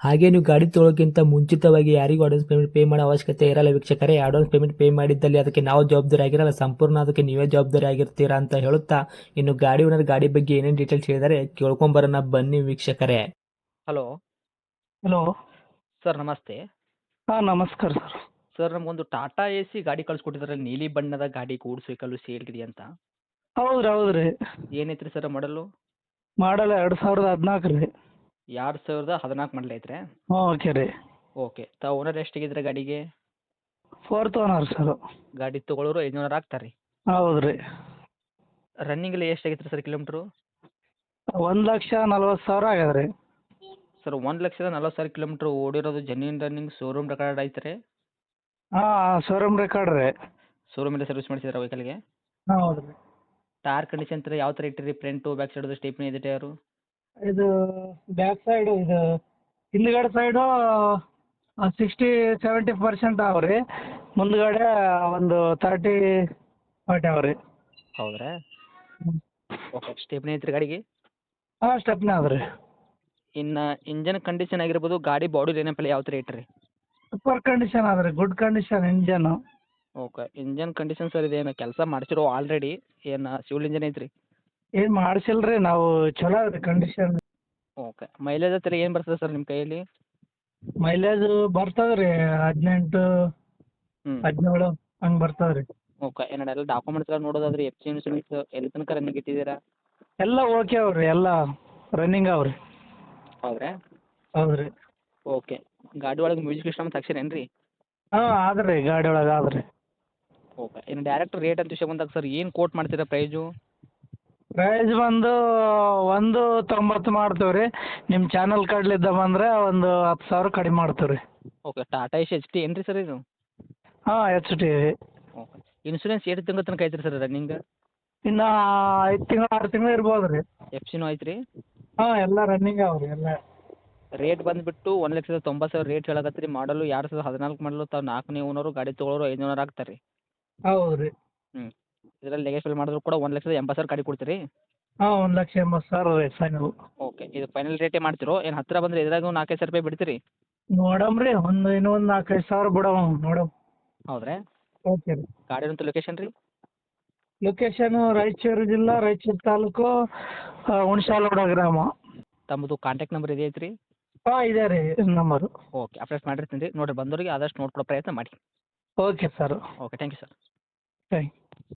ಹಾಗೆ ನೀವು ಗಾಡಿ ತೊಳೋಕ್ಕಿಂತ ಮುಂಚಿತವಾಗಿ ಯಾರಿಗೂ ಅಡ್ವಾನ್ಸ್ ಪೇಮೆಂಟ್ ಪೇ ಮಾಡೋ ಅವಶ್ಯಕತೆ ಇರಲ್ಲ ವೀಕ್ಷಕರೇ. ಅಡ್ವಾನ್ಸ್ ಪೇಮೆಂಟ್ ಪೇ ಮಾಡಿದ್ದಲ್ಲಿ ಅದಕ್ಕೆ ನಾವು ಜವಾಬ್ದಾರಿ ಆಗಿರಲ್ಲ. ಸಂಪೂರ್ಣ ಅದಕ್ಕೆ ನೀವೇ ಜವಾಬ್ದಾರಿ ಆಗಿರ್ತೀರಾ ಅಂತ ಹೇಳುತ್ತಾ ಇನ್ನು ಗಾಡಿ ಓನರ್ ಗಾಡಿ ಬಗ್ಗೆ ಏನೇನು ಡೀಟೇಲ್ಸ್ ಹೇಳಿದರೆ ಕೇಳ್ಕೊಂಬರೋಣ ಬನ್ನಿ ವೀಕ್ಷಕರೇ. ಹಲೋ ಹಲೋ ಸರ್ ನಮಸ್ತೆ. ಹಾಂ ನಮಸ್ಕಾರ ಸರ್ ಸರ್ ನಮಗೊಂದು ಟಾಟಾ ಎ ಸಿ ಗಾಡಿ ಕಳಿಸ್ಕೊಟ್ಟಿದ್ರೆ ನೀಲಿ ಬಣ್ಣದ ಗಾಡಿ ಗೂಡ್ಸ್ ವೆಹಿಕಲ್ಲು ಸೇಲ್ಗಿದೆ ಅಂತ? ಹೌದು ಹೌದು ರೀ ಏನೈತ್ರಿ ಸರ್ ಮಾಡಲು ಮಾಡಲ್ಲ ಎರಡು ಸಾವಿರದ ಹದಿನಾಲ್ಕು ರೀ ಎರಡು ಸಾವಿರದ ಹದಿನಾಲ್ಕು ಮಾಡಲ್ ಐತ್ರಿ? ಓಕೆ ರೀ. ಓಕೆ ತಾವು ಓನರ್ ಎಷ್ಟಿಗಿದ್ರೆ ಗಾಡಿಗೆ? ಫೋರ್ತ್ ಓನರ್ ಸರ್ ಗಾಡಿ ತೊಗೊಳೋರು ಐದುನೂರು ಆಗ್ತಾರೆ ರೀ ಹೌದು ರೀ. ರನ್ನಿಂಗ್ ಎಲ್ಲ ಎಷ್ಟಾಗೈತ್ರಿ ಸರ್ ಕಿಲೋಮೀಟ್ರು ಒಂದ್ ಲಕ್ಷ ನಲ್ವತ್ತು ಸಾವಿರ ಆಗ್ಯದ ರೀ. ಸರ್ ಒಂದ್ ಲಕ್ಷದ ನಲ್ವತ್ತು ಸಾವಿರ ಕಿಲೋಮೀಟ್ರ್ ಓಡಿರೋದು ಜೆನ್ಯೂನ್ ರನ್ನಿಂಗ್ ಶೋರೂಮ್ ರೆಕಾರ್ಡ್ ಐತ್ರಿ? ಹಾಂ ಶೋರೂಮ್ ರೆಕಾರ್ಡ್ ರೀ. ಶೋರೂಮಲ್ಲಿ ಸರ್ವಿಸ್ ಮಾಡಿಸಿದ್ರೆ ವೆಹಿಕಲ್ಗೆ ಹೌದ್ರಿ ಹೌದು ರೀ. ಟೈರ್ ಕಂಡೀಷನ್ ತರ ಯಾವ ತರ ಇಟ್ಟಿರಿ? ಫ್ರಂಟ್ ಬ್ಯಾಕ್ ಸೈಡ್ ಸ್ಟೇಪ್ನಿ ಇದೆ ಟೈರು ಇದು ಬ್ಯಾಕ್ ಸೈಡು ಇದು ಹಿಂದ್ಗಡೆ ಸೈಡು ಸಿಕ್ಸ್ಟಿ ಸೆವೆಂಟಿ ಪರ್ಸೆಂಟ್ ಅವ ರೀ ಮುಂದ್ಗಡೆ ಒಂದು ತರ್ಟಿ ಫಾರ್ಟಿ ಅವ ರೀ ಹೌದ್ರಾ. ಓಕೆ ಸ್ಟೆಪ್ನಿ ಐತ್ರಿ ಗಾಡಿಗೆ? ಹಾಂ ಸ್ಟೆಪ್ನಿ ಅದ ರೀ ಇನ್ನು ಇಂಜನ್ ಕಂಡೀಷನ್ ಆಗಿರ್ಬೋದು ಗಾಡಿ ಬಾಡಿ ಏನಪ್ಪಲ್ಲ ಯಾವ ಥರ ಇಟ್ರಿ ಸೂಪರ್ ಕಂಡೀಷನ್ ಅದ ರೀ good condition engine okay engine condition sir ಇದೇನು ಕೆಲಸ ಮಾಡಿಸಿರೋ ಆಲ್ರೆಡಿ ಏನು ಸಿವಿಲ್ ಇಂಜನ್ ಐತ್ರಿ? ಏನು ಮಾಡ್ಸಿಲ್ರಿ? ರೀ ನಾವು ಚಲೋ ಅದ ಕಂಡೀಷನ್ ಓಕೆ ಮೈಲೇಜ್ ಹತ್ತಿರ ಏನು ಬರ್ತದೆ ಸರ್ ನಿಮ್ಮ ಕೈಯಲ್ಲಿ? ಮೈಲೇಜ್ ಬರ್ತದೆ ರೀ ಹದಿನೆಂಟು ಹದಿನೇಳು ಹಂಗ್ ಬರ್ತದೆ ರೀ ಓಕೆ ಏನಾರ ಎಲ್ಲ ಡಾಕ್ಯುಮೆಂಟ್ಸ್ ಎಲ್ಲ ನೋಡೋದಾದ್ರೆ ಎಫ್ ಸಿ ಇನ್ಸೂರೆನ್ಸ್ ಎಲ್ಲಿ ತನಕ ರನ್ನಿಂಗ್ ಇಟ್ಟಿದ್ದೀರಾ? ಎಲ್ಲ ಓಕೆ ಅವ್ರಿ ಎಲ್ಲ ರನ್ನಿಂಗ್ ಅವ್ರಿ. ಹೌದ್ರಾ? ಹೌದ್ರಿ. ಓಕೆ ಗಾಡಿ ಒಳಗೆ ಮ್ಯೂಸಿಕ್ ಸಿಸ್ಟಮ್ ತಗ್ಸಿರೇನು ರೀ ಹಾಂ ಆದ್ರಿ ಗಾಡಿ ಒಳಗೆ ಆದ್ರಿ. ಓಕೆ ಇನ್ನು ಡೈರೆಕ್ಟ್ ರೇಟ್ ಅಂತ ವಿಷಯ ಬಂದಾಗ ಸರ್ ಏನು ಕೋಟ್ ಮಾಡ್ತೀರಾ ಪ್ರೈಜು ಪ್ರೈಸ್ ಬಂದು ಒಂದು ತೊಂಬತ್ತು ಮಾಡ್ತೀವಿ ರೀ ನಿಮ್ಮ ಚಾನಲ್ ಕಡ್ಲಿದ್ದ ಬಂದರೆ ಒಂದು ಹತ್ತು ಸಾವಿರ ಕಡಿಮೆ ಮಾಡ್ತೀವಿ ರೀ okay Tata S H T ಏನು ರೀ ಸರ್ ಇದು? ಹಾಂ ಎಚ್ ಟಿ ಓಕೆ ಇನ್ಸೂರೆನ್ಸ್ ಎಷ್ಟು ತಿಂಗಳ ತನಕ ಐತ್ರಿ ಸರ್ ರನ್ನಿಂಗ್ ಇನ್ನು ಐದು ತಿಂಗಳು ಆರು ತಿಂಗಳು ಇರ್ಬೋದು ರೀ. ಎಫ್ ಸಿನೂ ಐತ್ರಿ? ಹಾಂ ಎಲ್ಲ ರನ್ನಿಂಗ್ ಅವ್ರಿ ಎಲ್ಲ. ರೇಟ್ ಬಂದುಬಿಟ್ಟು ಒಂದು ಲಕ್ಷದ ತೊಂಬತ್ತು ಸಾವಿರ ರೇಟ್ ಹೇಳಕತ್ತೀರಿ ಮಾಡಲು ಎರಡು ಸಾವಿರದ ಹದಿನಾಲ್ಕು ಮಾಡಲು ತಾವು ನಾಲ್ಕನೇ ಓನರು ಗಾಡಿ ತೊಗೊಳೋರು ಐದುನೂರು ಆಗ್ತಾರೆ ರೀ ಹೌದು ರೀ ಇದರಲ್ಲಿ ಫಿಲ್ ಮಾಡಿದ್ರು ಕೂಡ ಒಂದು ಲಕ್ಷದ ಎಂಬತ್ತು ಸಾವಿರ ಗಾಡಿ ಕೊಡ್ತೀರಿ? ಹಾಂ ಒಂದು ಲಕ್ಷ ಎಂಬತ್ತು ಸಾವಿರ ಫೈನಲ್ ಓಕೆ ಇದು ಫೈನಲ್ ರೇಟೇ ಮಾಡ್ತಿರೋ? ಏನು ಹತ್ತಿರ ಬಂದರೆ ಇದ್ರಾಗ ನಾಲ್ಕೈದು ಸಾವಿರ ರೂಪಾಯಿ ಬಿಡ್ತೀರಿ? ನೋಡಮ್ರಿ ಒಂದು ಇನ್ನೊಂದು ನಾಲ್ಕೈದು ಸಾವಿರ ಬಿಡೋ ನೋಡಮ್. ಹೌದ್ರಾ? ಓಕೆ ರೀ. ಗಾಡಿನಂತ ಲೊಕೇಶನ್ ರೀ? ಲೊಕೇಶನ್ ರಾಯಚೂರು ಜಿಲ್ಲಾ ರಾಯಚೂರು ತಾಲೂಕು ಹುಣಸಾಲೋಡ ಗ್ರಾಮ. ತಮ್ಮದು ಕಾಂಟ್ಯಾಕ್ಟ್ ನಂಬರ್ ಇದೆ ಐತ್ರಿ ಹಾಂ ಇದೆ ರೀ ನಂಬರ್ ಓಕೆ ಅಪ್ಡೇಟ್ ಮಾಡಿರ್ತೀನಿ ರೀ. ನೋಡಿರಿ ಬಂದವರಿಗೆ ಆದಷ್ಟು ನೋಡ್ಕೊಡೋ ಪ್ರಯತ್ನ ಮಾಡಿ. Okay sir okay thank you sir thank